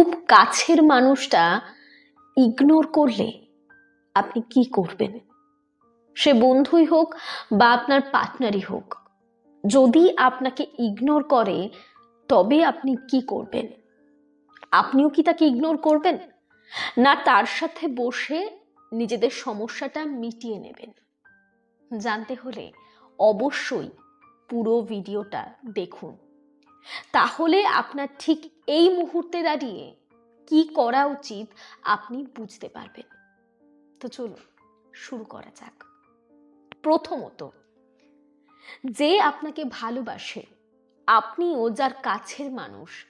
খুব কাছের মানুষটা ইগনোর করলে আপনি কি করবেন? সে বন্ধুই হোক বা আপনার পার্টনারই হোক, যদি আপনাকে ইগনোর করে, তবে আপনি কি করবেন? আপনিও কি তাকে ইগনোর করবেন? না, তার সাথে বসে নিজেদের সমস্যাটা মিটিয়ে নেবেন। জানতে হলে অবশ্যই পুরো ভিডিওটা দেখুন। তাহলে আপনার ঠিক এই মুহূর্তে দাঁড়িয়ে কি করা উচিত আপনি বুঝতে পারবেন। তো চলুন, শুরু করা যাক। প্রথমত, যে আপনাকে ভালোবাসে, আপনিও যার কাছের মানুষ,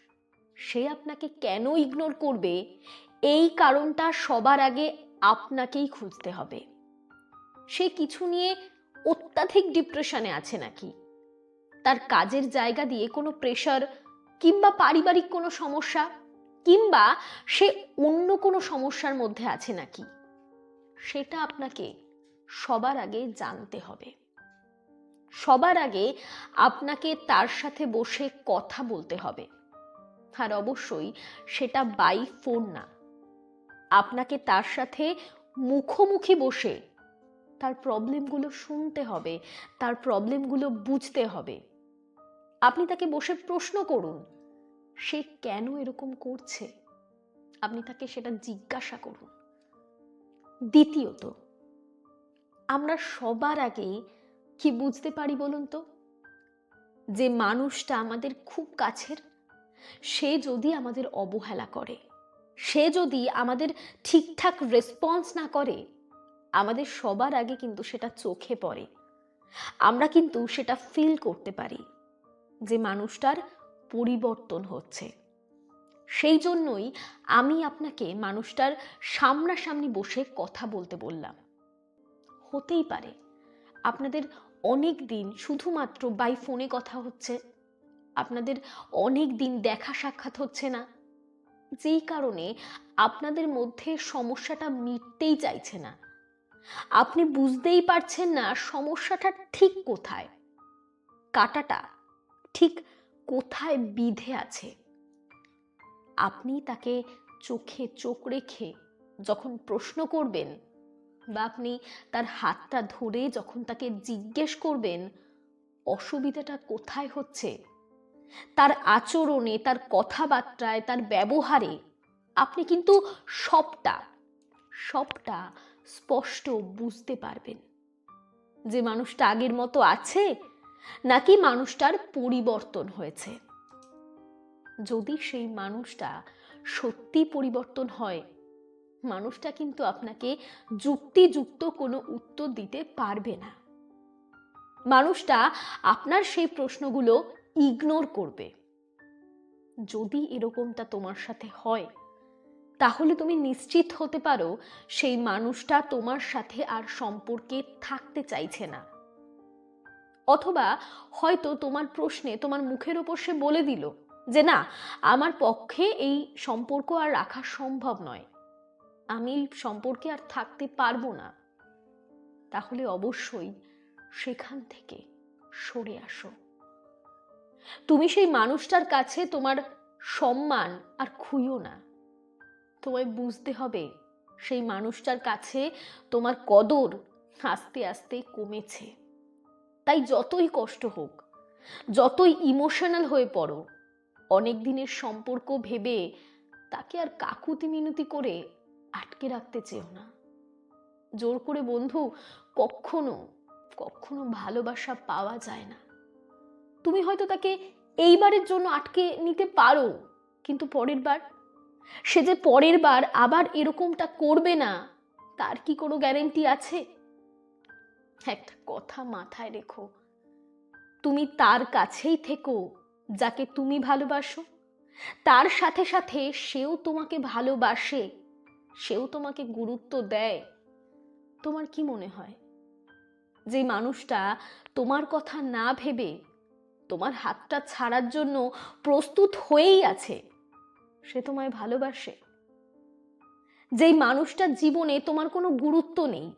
সে আপনাকে কেন ইগনোর করবে, এই কারণটা সবার আগে আপনাকেই খুঁজতে হবে। সে কিছু নিয়ে অত্যাধিক ডিপ্রেশনে আছে নাকি? তার কাজের জায়গা দিয়ে কোনো প্রেশার কিংবা পারিবারিক কোনো সমস্যা কিংবা সে অন্য কোনো সমস্যার মধ্যে আছে নাকি? সেটা আপনাকে সবার আগে জানতে হবে। সবার আগে আপনাকে তার সাথে বসে কথা বলতে হবে। আর অবশ্যই সেটা বাই ফোন না। আপনাকে তার সাথে মুখোমুখি বসে তার প্রবলেমগুলো শুনতে হবে, তার প্রবলেমগুলো বুঝতে হবে। আপনি তাকে বসে প্রশ্ন করুন, সে কেন এরকম করছে? আপনি তাকে সেটা জিজ্ঞাসা করুন। দ্বিতীয়ত, আমরা সবার আগে কি বুঝতে পারি বলুন তো? যে মানুষটা আমাদের খুব কাছের, সে যদি আমাদের অবহেলা করে, সে যদি আমাদের ঠিকঠাক রেসপন্স না করে, আমাদের সবার আগে কিন্তু সেটা চোখে পড়ে। আমরা কিন্তু সেটা ফিল করতে পারি। যে মানুষটার পরিবর্তন হচ্ছে। সেই জন্যই আমি আপনাকে মানুষটার সামনাসামনি বসে কথা বলতে বললাম। হতেই পারে। আপনাদের অনেক দিন শুধুমাত্র বাই ফোনে কথা হচ্ছে। আপনাদের অনেক দিন দেখা সাক্ষাৎ হচ্ছে না। যেই কারণে আপনাদের মধ্যে সমস্যাটা মিটতেই চাইছে না। আপনি বুঝতেই পারছেন না সমস্যাটা ঠিক কোথায়। কাটাটা ঠিক কোথায় বিধে আছে? আপনি তাকে চোখে চোখ রেখে যখন প্রশ্ন করবেন বা আপনি তার হাতটা ধরে যখন তাকে জিজ্ঞেস করবেন, অসুবিধাটা কোথায় হচ্ছে? তার আচরণে, তার কথাবার্তায়, তার ব্যবহারে আপনি কিন্তু সবটা সবটা স্পষ্ট বুঝতে পারবেন। যে মানুষটা আগের মতো আছে নাকি মানুষটার পরিবর্তন হয়েছে? যদি সেই মানুষটা সত্যি পরিবর্তন হয়, মানুষটা কিন্তু আপনাকে যুক্তিযুক্ত কোনো উত্তর দিতে পারবে না। মানুষটা আপনার সেই প্রশ্নগুলো ইগনোর করবে। যদি এরকমটা তোমার সাথে হয়, তাহলে তুমি নিশ্চিত হতে পারো সেই মানুষটা তোমার সাথে আর সম্পর্কে থাকতে চাইছে না। অথবা হয়তো তোমার প্রশ্নে, তোমার মুখের ওপর সে বলে দিল যে, না, আমার পক্ষে এই সম্পর্ক আর রাখা সম্ভব নয়। আমি সম্পর্কে আর থাকতে পারব না। তাহলে অবশ্যই সেখান থেকে সরে আসো। তুমি সেই মানুষটার কাছে তোমার সম্মান আর খুইও না। তোমায় বুঝতে হবে সেই মানুষটার কাছে তোমার কদর আস্তে আস্তে কমেছে। তাই যতই কষ্ট হোক, যতই ইমোশনাল হয়ে পড়ো, অনেক দিনের সম্পর্ক ভেবে তাকে আর কাকুতি মিনতি করে আটকে রাখতে চেও না। জোর করে বন্ধু, কখনো কখনো ভালোবাসা পাওয়া যায় না। তুমি হয়তো তাকে এইবারের জন্য আটকে নিতে পারো, কিন্তু পরের বার? সে যে পরের বার আবার এরকমটা করবে না, তার কি কোনো গ্যারেন্টি আছে? একটা কথা মাথায় রেখো। তুমি তার কাছেই থেকো, যাকে তুমি ভালোবাসো। তার সাথে সাথে সেও তোমাকে ভালোবাসে, সেও তোমাকে গুরুত্ব দেয়। তোমার কি মনে হয়? যে মানুষটা তোমার কথা না ভেবে, তোমার হাতটা ছাড়ার জন্য প্রস্তুত হয়েই আছে, সে তোমায় ভালোবাসে? যেই মানুষটার জীবনে তোমার কোনো গুরুত্ব নেই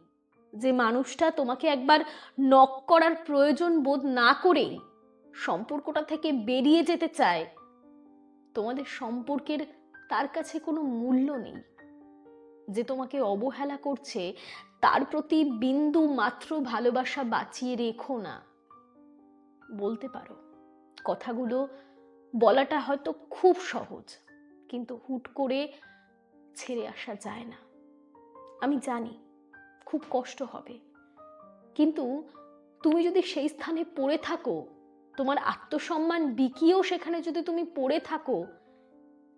যে মানুষটা তোমাকে একবার নক করার প্রয়োজন বোধ না করেই সম্পর্কটা থেকে বেরিয়ে যেতে চায়, তোমাদের সম্পর্কের তার কাছে কোনো মূল্য নেই। যে তোমাকে অবহেলা করছে, তার প্রতি বিন্দু মাত্র ভালোবাসা বাঁচিয়ে রেখো না। বলতে পারো, কথাগুলো বলাটা হয়তো খুব সহজ, কিন্তু হুট করে ছেড়ে আসা যায় না। আমি জানি খুব কষ্ট হবে। কিন্তু তুমি যদি সেই স্থানে পড়ে থাকো, তোমার আত্মসম্মান বিকিয়েও সেখানে যদি তুমি পড়ে থাকো,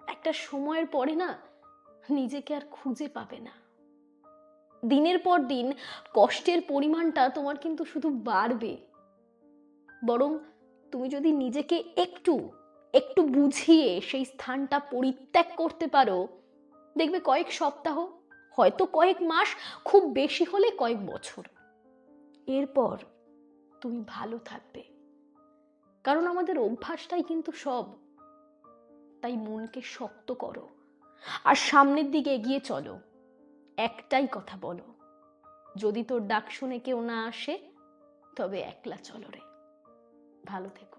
একটা সময়ের পরে না নিজেকে আর খুঁজে পাবে না। দিনের পর দিন কষ্টের পরিমাণটা তোমার কিন্তু শুধু বাড়বে। বরং তুমি যদি নিজেকে একটু একটু বুঝিয়ে সেই স্থানটা পরিত্যাগ করতে পারো, দেখবে কয়েক সপ্তাহ হয়তো কয়েক মাস, খুব বেশি হলে কয়েক বছর। এরপর তুমি ভালো থাকবে। কারণ আমাদের অভ্যাসটাই কিন্তু সব। তাই মনকে শক্ত করো আর সামনের দিকে এগিয়ে চলো। একটাই কথা বলো, যদি তোর ডাক শুনে কেউ না আসে, তবে একলা চলো রে। ভালো থেকো।